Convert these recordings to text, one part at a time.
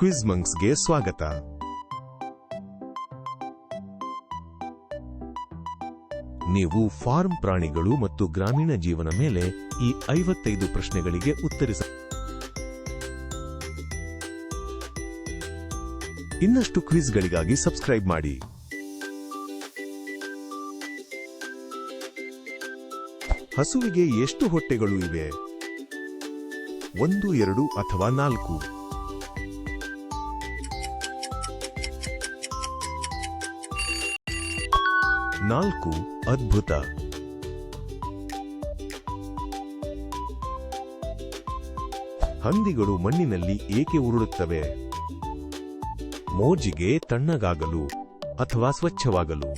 Quiz ಮಂಕ್ಸ್ಗೆ ಸ್ವಾಗತ. ನೀವು form ಪ್ರಾಣಿಗಳು ಮತ್ತು ಗ್ರಾಮೀಣ ಜೀವನ ಮೇಲೆ ಈ ಐವತ್ತೈದು ಪ್ರಶ್ನೆಗಳಿಗೆ ಉತ್ತರಿಸ ಇನ್ನಷ್ಟು ಕ್ವಿಜ್ಗಳಿಗಾಗಿ ಸಬ್ಸ್ಕ್ರೈಬ್ ಮಾಡಿ. ಹಸುವಿಗೆ ಎಷ್ಟು ಹೊಟ್ಟೆಗಳು ಇವೆ? ಒಂದು, ಎರಡು ಅಥವಾ ನಾಲ್ಕು? ನಾಲ್ಕು ಅದ್ಭುತ. ಹಂದಿಗಳು ಮಣ್ಣಿನಲ್ಲಿ ಏಕೆ ಉರುಳುತ್ತವೆ? ಮೋಜಿಗೆ ತಣ್ಣಗಾಗಲು ಅಥವಾ ಸ್ವಚ್ಛವಾಗಲು?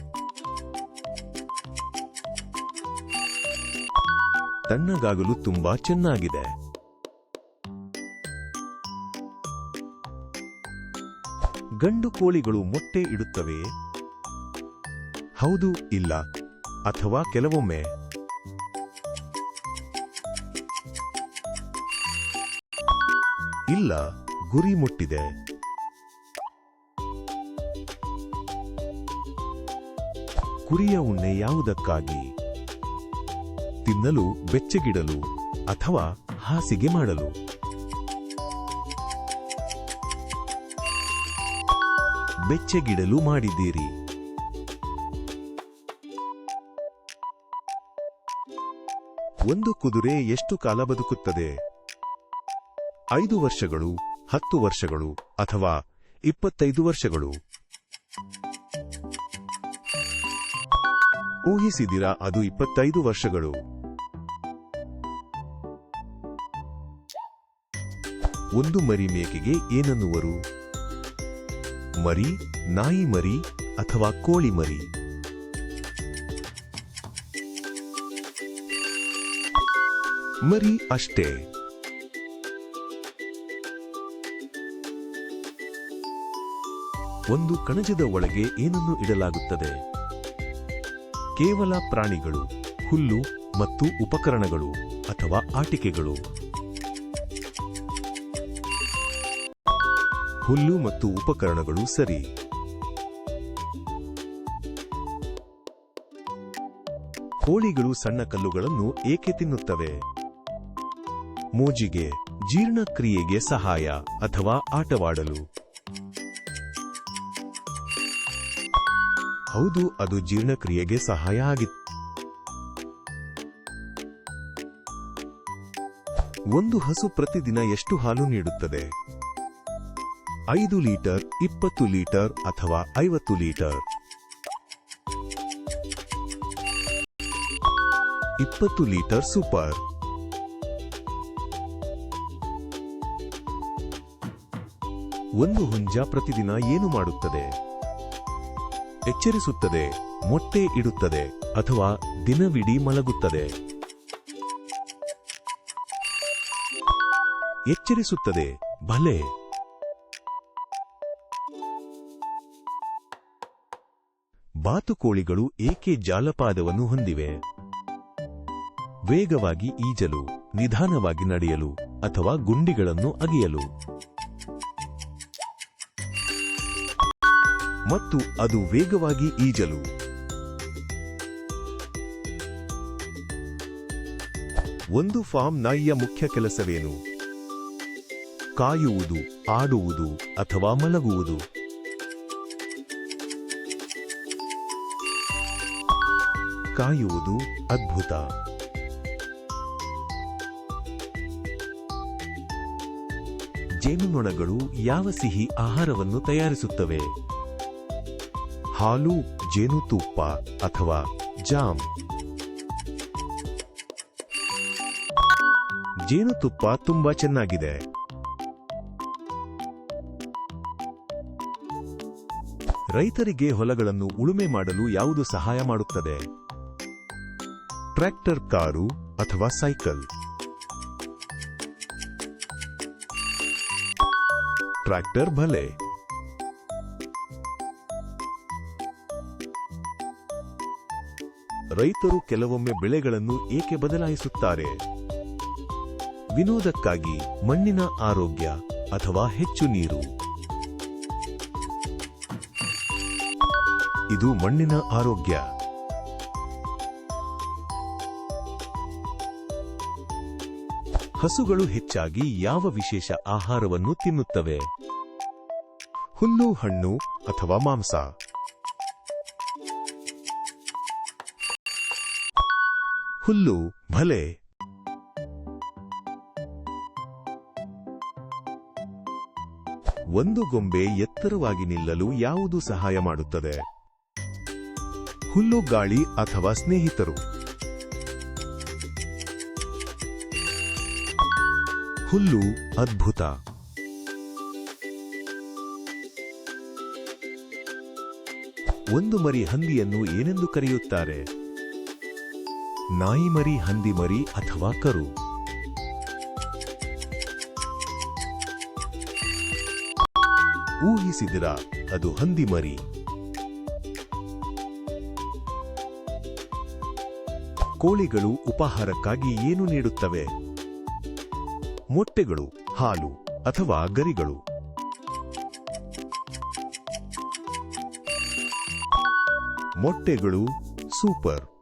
ತಣ್ಣಗಾಗಲು ತುಂಬಾ ಚೆನ್ನಾಗಿದೆ. ಗಂಡು ಕೋಳಿಗಳು ಮೊಟ್ಟೆ ಇಡುತ್ತವೆ. ಹೌದು, ಇಲ್ಲ, ಅಥವಾ ಕೆಲವೊಮ್ಮೆ. ಇಲ್ಲ, ಗುರಿ ಮುಟ್ಟಿದೆ. ಕುರಿಯ ಉಣ್ಣೆ ಯಾವುದಕ್ಕಾಗಿ? ತಿನ್ನಲು, ಬೆಚ್ಚಗಿಡಲು, ಅಥವಾ ಹಾಸಿಗೆ ಮಾಡಲು? ಬೆಚ್ಚಗಿಡಲು ಮಾಡಿದ್ದೀರಿ. ಒಂದು ಕುದುರೆ ಎಷ್ಟು ಕಾಲ ಬದುಕುತ್ತದೆ? ಐದು ವರ್ಷಗಳು, ಹತ್ತು ವರ್ಷಗಳು ಅಥವಾ ಇಪ್ಪತ್ತೈದು ವರ್ಷಗಳು? ಊಹಿಸಿದಿರಾ ಅದು ಇಪ್ಪತ್ತೈದು ವರ್ಷಗಳು? ಒಂದು ಮರಿ ಮೇಕೆಗೆ ಏನನ್ನುವರು? ಮರಿ, ನಾಯಿ ಮರಿ ಅಥವಾ ಕೋಳಿ ಮರಿ? ಮರಿ ಅಷ್ಟೇ. ಒಂದು ಕಣಜದ ಒಳಗೆ ಏನನ್ನು ಇಡಲಾಗುತ್ತದೆ? ಕೇವಲ ಪ್ರಾಣಿಗಳು, ಹುಲ್ಲು ಮತ್ತು ಉಪಕರಣಗಳು ಅಥವಾ ಆಟಿಕೆಗಳು? ಹುಲ್ಲು ಮತ್ತು ಉಪಕರಣಗಳು ಸರಿ. ಕೋಳಿಗಳು ಸಣ್ಣ ಕಲ್ಲುಗಳನ್ನು ಏಕೆ ತಿನ್ನುತ್ತವೆ? ಮೋಜಿಗೆ, ಜೀರ್ಣಕ್ರಿಯೆಗೆ ಸಹಾಯ ಅಥವಾ ಆಟವಾಡಲು. ಹೌದು, ಅದು ಜೀರ್ಣಕ್ರಿಯೆಗೆ ಸಹಾಯ ಆಗಿತ್ತು ಒಂದು ಹಸು ಪ್ರತಿದಿನ ಎಷ್ಟು ಹಾಲು ನೀಡುತ್ತದೆ? ಐದು ಲೀಟರ್, ಇಪ್ಪತ್ತು ಲೀಟರ್ ಅಥವಾ ಐವತ್ತು ಲೀಟರ್? ಇಪ್ಪತ್ತು ಲೀಟರ್ ಸೂಪರ್. ಒಂದು ಹುಂಜ ಪ್ರತಿದಿನ ಏನು ಮಾಡುತ್ತದೆ? ಎಚ್ಚರಿಸುತ್ತದೆ, ಮೊಟ್ಟೆ ಇಡುತ್ತದೆ, ಅಥವಾ ದಿನವಿಡೀ ಮಲಗುತ್ತದೆ? ಎಚ್ಚರಿಸುತ್ತದೆ, ಭಲೆ. ಬಾತುಕೋಳಿಗಳು ಏಕೆ ಜಾಲಪಾದವನ್ನು ಹೊಂದಿವೆ? ವೇಗವಾಗಿ ಈಜಲು, ನಿಧಾನವಾಗಿ ನಡೆಯಲು, ಅಥವಾ ಗುಂಡಿಗಳನ್ನು ಅಗೆಯಲು. ಮತ್ತು ಅದು ವೇಗವಾಗಿ ಈಜಲು. ಒಂದು ಫಾರ್ಮ್ ನಾಯಿಯ ಮುಖ್ಯ ಕೆಲಸವೇನು? ಕಾಯುವುದು, ಆಡುವುದು ಅಥವಾ ಮಲಗುವುದು? ಕಾಯುವುದು ಅದ್ಭುತ. ಜೇನುನೊಣಗಳು ಯಾವ ಸಿಹಿ ಆಹಾರವನ್ನು ತಯಾರಿಸುತ್ತವೆ? ಹಾಲು ಜೇನುತುಪ್ಪ ಅಥವಾ ಜಾಮ್. ಜೇನುತುಪ್ಪ ತುಂಬಾ ಚೆನ್ನಾಗಿದೆ. ರೈತರಿಗೆ ಹೊಲಗಳನ್ನು ಉಳುಮೆ ಮಾಡಲು ಯಾವುದು ಸಹಾಯ ಮಾಡುತ್ತದೆ? ಟ್ರ್ಯಾಕ್ಟರ್, ಕಾರು ಅಥವಾ ಸೈಕಲ್? ಟ್ರ್ಯಾಕ್ಟರ್ ಭಲೆ. ರೈತರು ಕೆಲವೊಮ್ಮೆ ಬೆಳೆಗಳನ್ನು ಏಕೆ ಬದಲಾಯಿಸುತ್ತಾರೆ? ವಿನೋದಕ್ಕಾಗಿ ಮಣ್ಣಿನ ಆರೋಗ್ಯ ಅಥವಾ ಹೆಚ್ಚು ನೀರು. ಇದು ಮಣ್ಣಿನ ಆರೋಗ್ಯ. ಹಸುಗಳು ಹೆಚ್ಚಾಗಿ ಯಾವ ವಿಶೇಷ ಆಹಾರವನ್ನು ತಿನ್ನುತ್ತವೆ? ಹುಲ್ಲು, ಹಣ್ಣು ಅಥವಾ ಮಾಂಸ. ಹುಲ್ಲು, ಭಲೆ. ಒಂದು ಗೊಂಬೆ ಎತ್ತರವಾಗಿ ನಿಲ್ಲಲು ಯಾವುದು ಸಹಾಯ ಮಾಡುತ್ತದೆ? ಹುಲ್ಲು ಗಾಳಿ ಅಥವಾ ಸ್ನೇಹಿತರು? ಹುಲ್ಲು ಅದ್ಭುತ. ಒಂದು ಮರಿ ಹಂದಿಯನ್ನು ಏನೆಂದು ಕರೆಯುತ್ತಾರೆ? ನಾಯಿ ಮರಿ ಹಂದಿ ಮರಿ ಅಥವಾ ಕರು. ಊಹಿಸಿದಿರ, ಅದು ಹಂದಿ ಮರಿ ಕೋಳಿಗಳು ಉಪಹಾರಕ್ಕಾಗಿ ಏನು ನೀಡುತ್ತವೆ? ಮೊಟ್ಟೆಗಳು, ಹಾಲು ಅಥವಾ ಗರಿಗಳು. ಮೊಟ್ಟೆಗಳು, ಸೂಪರ್.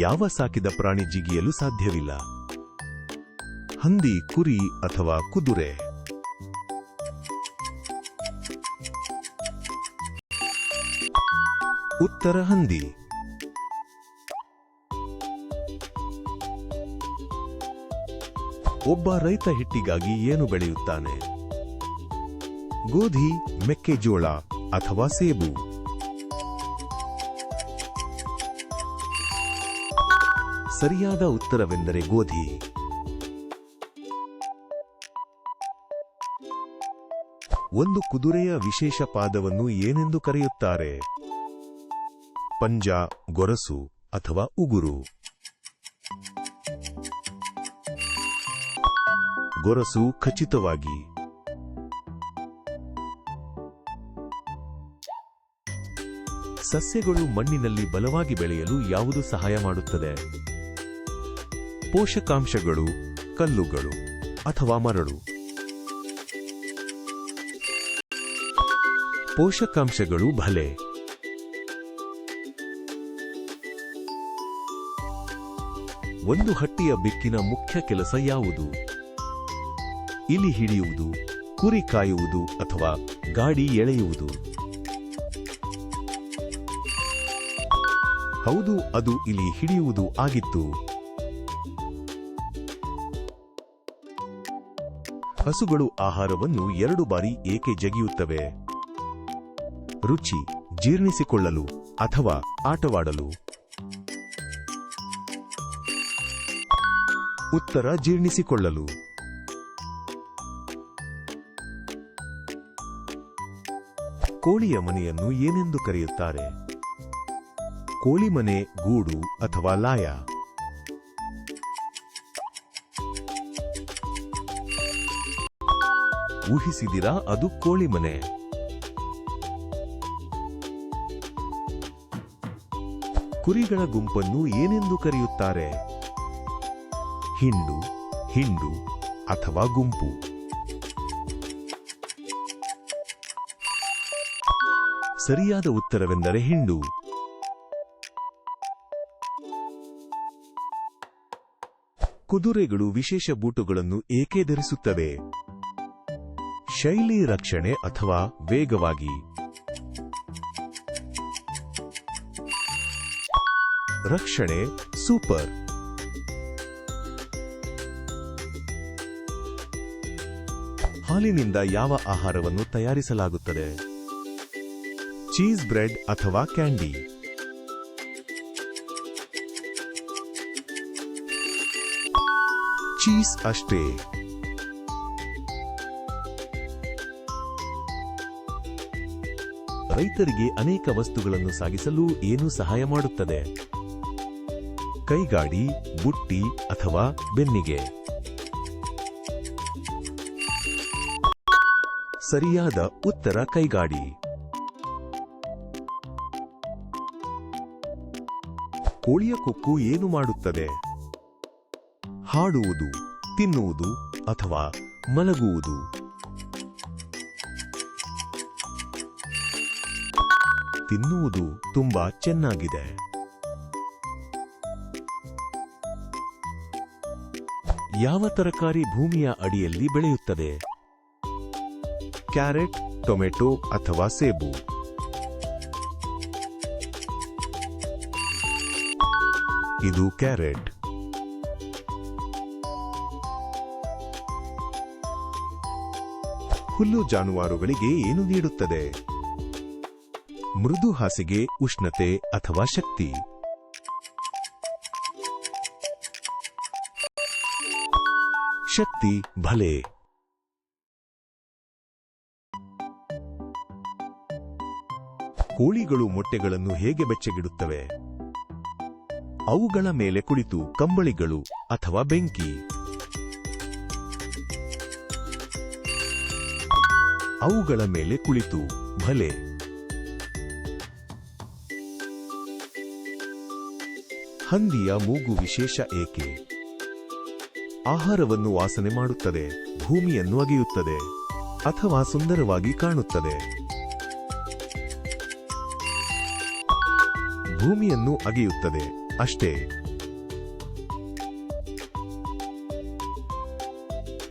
ಯಾವ ಸಾಕಿದ ಪ್ರಾಣಿ ಜಿಗಿಯಲು ಸಾಧ್ಯವಿಲ್ಲ? ಹಂದಿ, ಕುರಿ ಅಥವಾ ಕುದುರೆ? ಉತ್ತರ ಹಂದಿ. ಒಬ್ಬ ರೈತ ಹಿಟ್ಟಿಗಾಗಿ ಏನು ಬೆಳೆಯುತ್ತಾನೆ? ಗೋಧಿ, ಮೆಕ್ಕೆಜೋಳ ಅಥವಾ ಸೇಬು? ಸರಿಯಾದ ಉತ್ತರವೆಂದರೆ ಗೋಧಿ. ಒಂದು ಕುದುರೆಯ ವಿಶೇಷ ಪಾದವನ್ನು ಏನೆಂದು ಕರೆಯುತ್ತಾರೆ? ಪಂಜ, ಗೊರಸು ಅಥವಾ ಉಗುರು? ಗೊರಸು ಖಚಿತವಾಗಿ. ಸಸ್ಯಗಳು ಮಣ್ಣಿನಲ್ಲಿ ಬಲವಾಗಿ ಬೆಳೆಯಲು ಯಾವುದು ಸಹಾಯ ಮಾಡುತ್ತದೆ? ಪೋಷಕಾಂಶಗಳು, ಕಲ್ಲುಗಳು ಅಥವಾ ಮರಳು. ಪೋಷಕಾಂಶಗಳು ಭಲೆ ಒಂದು ಹಟ್ಟಿಯ ಬೆಕ್ಕಿನ ಮುಖ್ಯ ಕೆಲಸ ಯಾವುದು? ಇಲಿ ಹಿಡಿಯುವುದು, ಕುರಿ ಕಾಯುವುದು ಅಥವಾ ಗಾಡಿ ಎಳೆಯುವುದು? ಹೌದು, ಅದು ಇಲಿ ಹಿಡಿಯುವುದು ಆಗಿತ್ತು. ಹಸುಗಳು ಆಹಾರವನ್ನು ಎರಡು ಬಾರಿ ಏಕೆ ಜಗಿಯುತ್ತವೆ? ರುಚಿ, ಜೀರ್ಣಿಸಿಕೊಳ್ಳಲು ಅಥವಾ ಆಟವಾಡಲು. ಉತ್ತರ, ಜೀರ್ಣಿಸಿಕೊಳ್ಳಲು. ಕೋಳಿಯ ಮನೆಯನ್ನು ಏನೆಂದು ಕರೆಯುತ್ತಾರೆ? ಕೋಳಿ ಮನೆ, ಗೂಡು ಅಥವಾ ಲಾಯ? ಊಹಿಸಿದಿರಾ ಅದು ಕೋಳಿ ಮನೆ. ಕುರಿಗಳ ಗುಂಪನ್ನು ಏನೆಂದು ಕರೆಯುತ್ತಾರೆ? ಹಿಂಡು ಹಿಂಡು ಅಥವಾ ಗುಂಪು? ಸರಿಯಾದ ಉತ್ತರವೆಂದರೆ ಹಿಂಡು. ಕುದುರೆಗಳು ವಿಶೇಷ ಬೂಟುಗಳನ್ನು ಏಕೆ ಧರಿಸುತ್ತವೆ? ಶೈಲಿ ರಕ್ಷಣೆ ಅಥವಾ ವೇಗವಾಗಿ. ರಕ್ಷಣೆ ಸೂಪರ್. ಹಾಲಿನಿಂದ ಯಾವ ಆಹಾರವನ್ನು ತಯಾರಿಸಲಾಗುತ್ತದೆ? ಚೀಸ್ ಬ್ರೆಡ್ ಅಥವಾ ಕ್ಯಾಂಡಿ? ಚೀಸ್ ಅಷ್ಟೇ. ರೈತರಿಗೆ ಅನೇಕ ವಸ್ತುಗಳನ್ನು ಸಾಗಿಸಲು ಏನು ಸಹಾಯ ಮಾಡುತ್ತದೆ. ಕೈಗಾಡಿ, ಬುಟ್ಟಿ ಅಥವಾ ಬೆನ್ನಿಗೆ. ಸರಿಯಾದ ಉತ್ತರ ಕೈಗಾಡಿ. ಕೋಳಿಯ ಕೊಕ್ಕು ಏನು ಮಾಡುತ್ತದೆ? ಹಾಡುವುದು, ತಿನ್ನುವುದು ಅಥವಾ ಮಲಗುವುದು. ತಿನ್ನುವುದು ತುಂಬಾ ಚೆನ್ನಾಗಿದೆ. ಯಾವ ತರಕಾರಿ ಭೂಮಿಯ ಅಡಿಯಲ್ಲಿ ಬೆಳೆಯುತ್ತದೆ ಕ್ಯಾರೆಟ್, ಟೊಮೆಟೊ ಅಥವಾ ಸೇಬು? ಇದು ಕ್ಯಾರೆಟ್. ಹುಲ್ಲು ಜಾನುವಾರುಗಳಿಗೆ ಏನು ನೀಡುತ್ತದೆ? ಮೃದು ಹಾಸಿಗೆ, ಉಷ್ಣತೆ ಅಥವಾ ಶಕ್ತಿ. ಶಕ್ತಿ, ಭಲೆ. ಕೋಳಿಗಳು ಮೊಟ್ಟೆಗಳನ್ನು ಹೇಗೆ ಬೆಚ್ಚಗಿಡುತ್ತವೆ? ಅವುಗಳ ಮೇಲೆ ಕುಳಿತು ಕಂಬಳಿಗಳು ಅಥವಾ ಬೆಂಕಿ. ಅವುಗಳ ಮೇಲೆ ಕುಳಿತು ಭಲೆ. ಹಂದಿಯ ಮೂಗು ವಿಶೇಷ ಏಕೆ? ಆಹಾರವನ್ನು ವಾಸನೆ ಮಾಡುತ್ತದೆ, ಭೂಮಿಯನ್ನು ಅಗೆಯುತ್ತದೆ, ಅಥವಾ ಸುಂದರವಾಗಿ ಕಾಣುತ್ತದೆ? ಭೂಮಿಯನ್ನು ಅಗೆಯುತ್ತದೆ, ಅಷ್ಟೇ.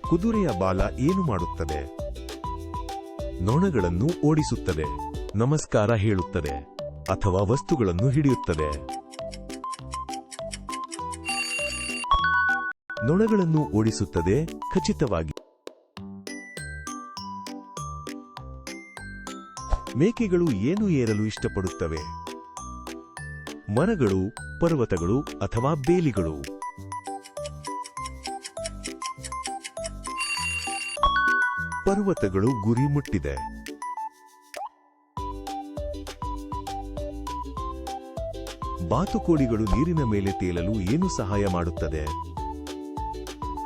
ಕುದುರೆಯ ಬಾಲ ಏನು ಮಾಡುತ್ತದೆ? ನೊಣಗಳನ್ನು ಓಡಿಸುತ್ತದೆ, ನಮಸ್ಕಾರ ಹೇಳುತ್ತದೆ, ಅಥವಾ ವಸ್ತುಗಳನ್ನು ಹಿಡಿಯುತ್ತದೆ. ನೊಣಗಳನ್ನು ಓಡಿಸುತ್ತದೆ ಖಚಿತವಾಗಿ. ಮೇಕೆಗಳು ಏನು ಏರಲು ಇಷ್ಟಪಡುತ್ತವೆ? ಮರಗಳು, ಪರ್ವತಗಳು ಅಥವಾ ಬೇಲಿಗಳು? ಪರ್ವತಗಳು ಗುರಿ ಮುಟ್ಟಿದೆ. ಬಾತುಕೋಳಿಗಳು ನೀರಿನ ಮೇಲೆ ತೇಲಲು ಏನು ಸಹಾಯ ಮಾಡುತ್ತದೆ?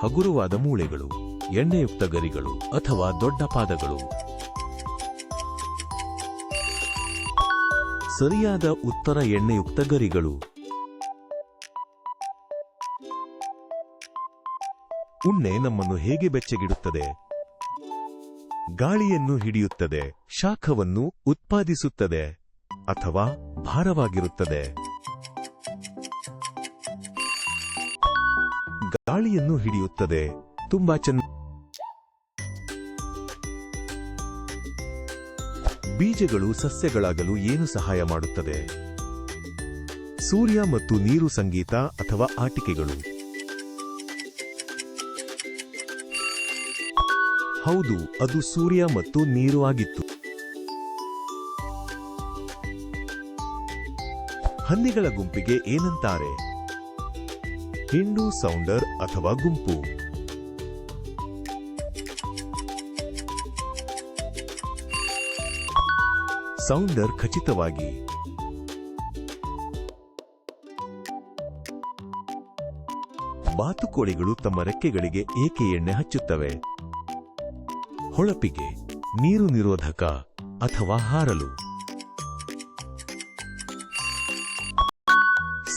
ಹಗುರವಾದ ಮೂಳೆಗಳು, ಎಣ್ಣೆಯುಕ್ತ ಗರಿಗಳು ಅಥವಾ ದೊಡ್ಡ ಪಾದಗಳು. ಸರಿಯಾದ ಉತ್ತರ ಎಣ್ಣೆಯುಕ್ತ ಗರಿಗಳು. ಉಣ್ಣೆ ನಮ್ಮನ್ನು ಹೇಗೆ ಬೆಚ್ಚಗಿಡುತ್ತದೆ? ಗಾಳಿಯನ್ನು ಹಿಡಿಯುತ್ತದೆ, ಶಾಖವನ್ನು ಉತ್ಪಾದಿಸುತ್ತದೆ ಅಥವಾ ಭಾರವಾಗಿರುತ್ತದೆ. ಗಾಳಿಯನ್ನು ಹಿಡಿಯುತ್ತದೆ. ತುಂಬಾ ಚೆನ್ನ ಬೀಜಗಳು ಸಸ್ಯಗಳಾಗಲು ಏನು ಸಹಾಯ ಮಾಡುತ್ತದೆ? ಸೂರ್ಯ ಮತ್ತು ನೀರು ಸಂಗೀತ ಅಥವಾ ಆಟಿಕೆಗಳು? ಹೌದು, ಅದು ಸೂರ್ಯ ಮತ್ತು ನೀರು ಆಗಿತ್ತು. ಹಂದಿಗಳ ಗುಂಪಿಗೆ ಏನಂತಾರೆ? ಹಿಂಡು ಸೌಂಡರ್ ಅಥವಾ ಗುಂಪು. ಸೌಂಡರ್ ಖಚಿತವಾಗಿ. ಬಾತುಕೋಳಿಗಳು ತಮ್ಮ ರೆಕ್ಕೆಗಳಿಗೆ ಏಕೆ ಎಣ್ಣೆ ಹಚ್ಚುತ್ತವೆ? ಹೊಳಪಿಗೆ ನೀರು ನಿರೋಧಕ ಅಥವಾ ಹಾರಲು?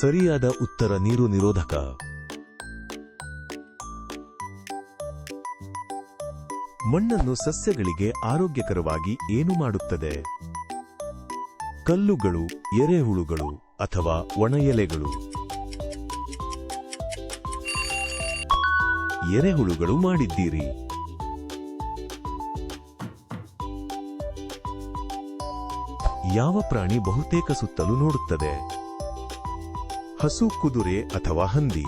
ಸರಿಯಾದ ಉತ್ತರ ನೀರು ನಿರೋಧಕ. ಮಣ್ಣನ್ನು ಸಸ್ಯಗಳಿಗೆ ಆರೋಗ್ಯಕರವಾಗಿ ಏನು ಮಾಡುತ್ತದೆ? ಕಲ್ಲುಗಳು, ಎರೆಹುಳುಗಳು ಅಥವಾ ಒಣ ಎಲೆಗಳು ಎರೆಹುಳುಗಳು ಮಾಡಿದ್ದೀರಿ. ಯಾವ ಪ್ರಾಣಿ ಬಹುತೇಕ ಸುತ್ತಲೂ ನೋಡುತ್ತದೆ? ಹಸು ಕುದುರೆ ಅಥವಾ ಹಂದಿ.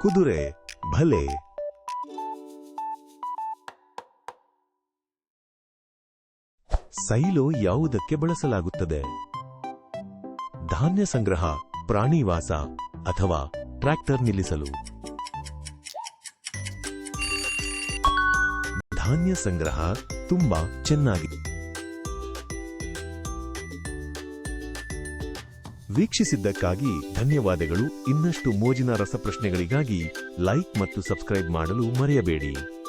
ಕುದುರೆ, ಭಲೆ. ಸೈಲೋ ಯಾವುದಕ್ಕೆ ಬಳಸಲಾಗುತ್ತದೆ? ಧಾನ್ಯ ಸಂಗ್ರಹ, ಪ್ರಾಣಿವಾಸ ಅಥವಾ ಟ್ರ್ಯಾಕ್ಟರ್ ನಿಲ್ಲಿಸಲು. ಧಾನ್ಯ ಸಂಗ್ರಹ ತುಂಬಾ ಚೆನ್ನಾಗಿದೆ ವೀಕ್ಷಿಸಿದ್ದಕ್ಕಾಗಿ ಧನ್ಯವಾದಗಳು. ಇನ್ನಷ್ಟು ಮೋಜಿನ ರಸಪ್ರಶ್ನೆಗಳಿಗಾಗಿ ಲೈಕ್ ಮತ್ತು ಸಬ್ಸ್ಕ್ರೈಬ್ ಮಾಡಲು ಮರೆಯಬೇಡಿ.